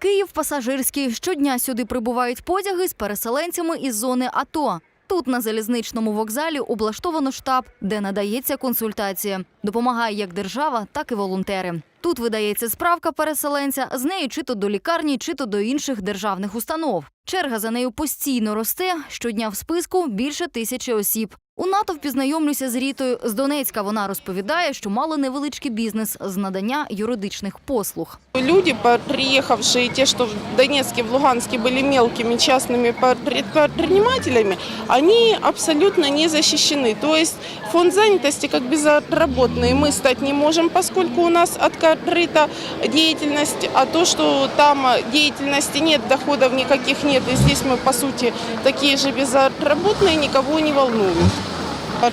Київ пасажирський. Щодня сюди прибувають потяги з переселенцями із зони АТО. Тут на залізничному вокзалі облаштовано штаб, де надається консультація. Допомагає як держава, так і волонтери. Тут видається справка переселенця з нею чи то до лікарні, чи то до інших державних установ. Черга за нею постійно росте. Щодня в списку більше тисячі осіб. У натовпі знайомлюся з Рітою з Донецька. Вона розповідає, що мали невеличкий бізнес з надання юридичних послуг. Люди, по- приехавшие, те, что в Донецке, в Луганске были мелкими частными предпринимателями, они абсолютно не защищены. То есть фонд занятости как безработные мы стать не можем, поскольку у нас открыта деятельность, а то, что там деятельности нет, доходов никаких нет, и здесь мы, по сути, такие же безработные, никого не волнуют.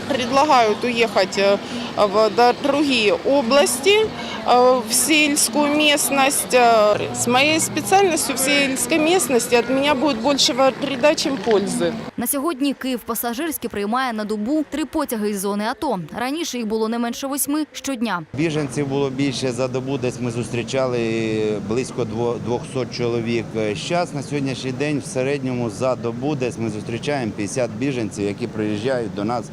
Предлагают уехать э, в другие области, э, в сельскую местность. Э, С моей специальностью в сельской местности от меня будет больше вреда, чем пользы. На сьогодні Київ пасажирський приймає на добу три потяги із зони АТО. Раніше їх було не менше восьми щодня. Біженців було більше за добу, десь ми зустрічали близько дво- 200 чоловік. Зараз на сьогоднішній день в середньому за добу десь ми зустрічаємо 50 біженців, які приїжджають до нас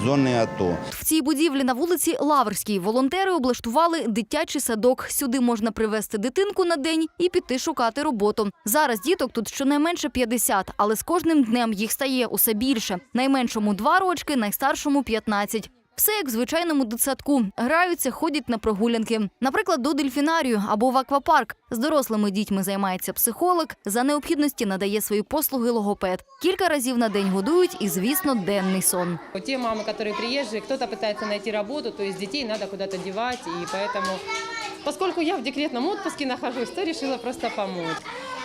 з зони АТО. В цій будівлі на вулиці Лаврській волонтери облаштували дитячий садок. Сюди можна привезти дитинку на день і піти шукати роботу. Зараз діток тут щонайменше 50, але з кожним днем їх стає усе більше. Найменшому два рочки, найстаршому 15. Все як в звичайному дитсадку. Граються, ходять на прогулянки. Наприклад, до дельфінарію або в аквапарк. З дорослими дітьми займається психолог. За необхідності надає свої послуги логопед. Кілька разів на день годують і, звісно, денний сон. Те мамы, которые приезжие, кто-то пытается найти работу, то есть детей надо куда-то девать, и поэтому, поскольку я в декретном отпуске нахожусь, то решила просто помочь.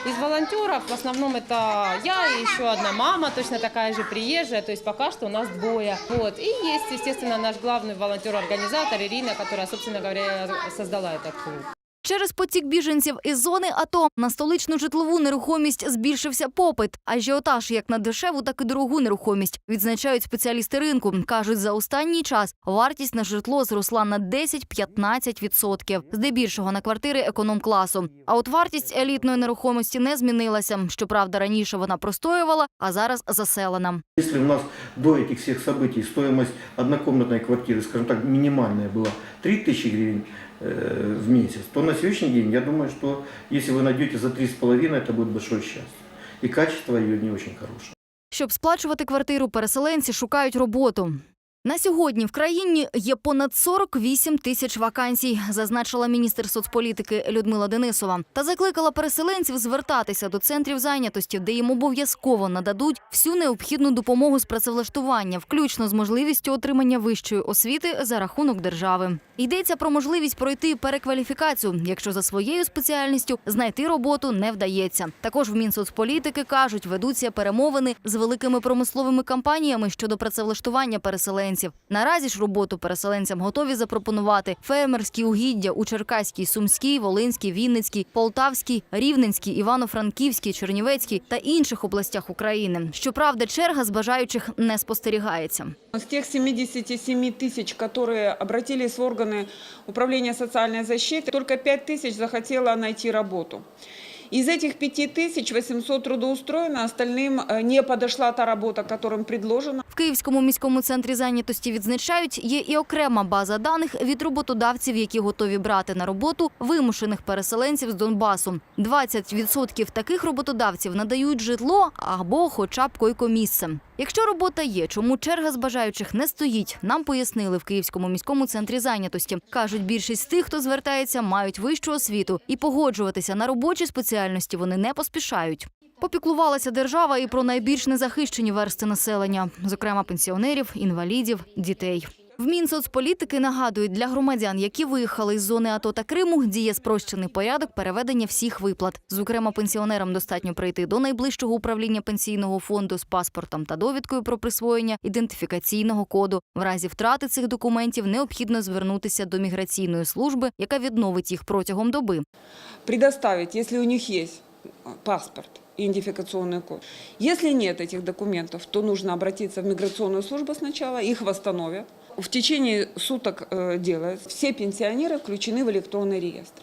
Из волонтеров в основном это я и еще одна мама, точно такая же приезжая, то есть пока что у нас двое. Вот. И есть, естественно, наш главный волонтер-организатор Ирина, которая, собственно говоря, создала этот клуб. Через потік біженців із зони АТО на столичну житлову нерухомість збільшився попит. Ажіотаж як на дешеву, так і дорогу нерухомість відзначають спеціалісти ринку. кажуть, за останній час вартість на житло зросла на 10-15%, здебільшого на квартири економ-класу. А от вартість елітної нерухомості не змінилася. Щоправда, раніше вона простоювала, а зараз заселена. Если у нас до этих всех событий стоимость однокомнатной квартиры, скажем так, минимальная была 3000 гривен э, в месяц, то на сегодняшний день я думаю, что если вы найдете за 3,5, это будет большое счастье. И качество ее не очень хорошее. Щоб сплачувати квартиру, переселенці шукають роботу. На сьогодні в країні є понад 48 тисяч вакансій, зазначила міністр соцполітики Людмила Денисова. Та закликала переселенців звертатися до центрів зайнятості, де їм обов'язково нададуть всю необхідну допомогу з працевлаштування, включно з можливістю отримання вищої освіти за рахунок держави. Йдеться про можливість пройти перекваліфікацію, якщо за своєю спеціальністю знайти роботу не вдається. Також в Мінсоцполітики кажуть, ведуться перемовини з великими промисловими компаніями щодо працевлаштування переселенців Наразі ж роботу переселенцям готові запропонувати фермерські угіддя у Черкаській, Сумській, Волинській, Вінницькій, Полтавській, Рівненській, Івано-Франківській, Чернівецькій та інших областях України. Щоправда, черга з бажаючих не спостерігається. С тех 77 тысяч, которые обратились в органы управления социальной защиты, только 5 тысяч захотело найти работу. Из этих 5 тысяч 800 трудоустроено, остальным э, не подошла та работа, которым предложена. В Київському міському центрі зайнятості відзначають, є і окрема база даних від роботодавців, які готові брати на роботу вимушених переселенців з Донбасу. 20% таких роботодавців надають житло або хоча б койкомісце. Якщо робота є, чому черга з бажаючих не стоїть, нам пояснили в Київському міському центрі зайнятості. Кажуть, більшість з тих, хто звертається, мають вищу освіту і погоджуватися на робочі спеціальності вони не поспішають. Попіклувалася держава і про найбільш незахищені версти населення, зокрема пенсіонерів, інвалідів, дітей. В Мінсоцполітики нагадують, для громадян, які виїхали із зони АТО та Криму, діє спрощений порядок переведення всіх виплат. Зокрема, пенсіонерам достатньо прийти до найближчого управління пенсійного фонду з паспортом та довідкою про присвоєння ідентифікаційного коду. В разі втрати цих документів необхідно звернутися до міграційної служби, яка відновить їх протягом доби. Предоставить, если у них есть э, паспорт и идентификационный код. Если нет этих документов, то нужно обратиться в миграционную службу сначала, их восстановят. В течение суток э, делается. Все пенсионеры включены в электронный реестр.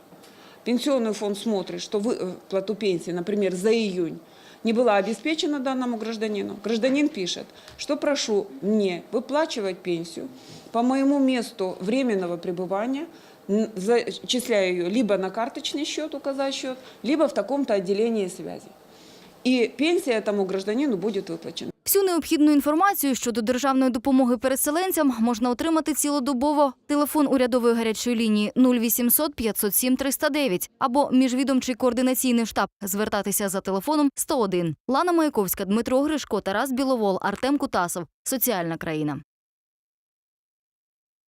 пенсионный фонд смотрит, что выплату пенсии, например, за июнь, не была обеспечена данному гражданину, гражданин пишет, что прошу мне выплачивать пенсию по моему месту временного пребывания, зачисляю ее либо на карточный счет, указать счет, либо в таком-то отделении связи. И пенсия этому гражданину будет выплачена. Всю необхідну інформацію щодо державної допомоги переселенцям можна отримати цілодобово. Телефон урядової гарячої лінії 0800 507 309 або міжвідомчий координаційний штаб. Звертатися за телефоном 101. Лана Маяковська, Дмитро Гришко, Тарас Біловол, Артем Кутасов. Соціальна країна.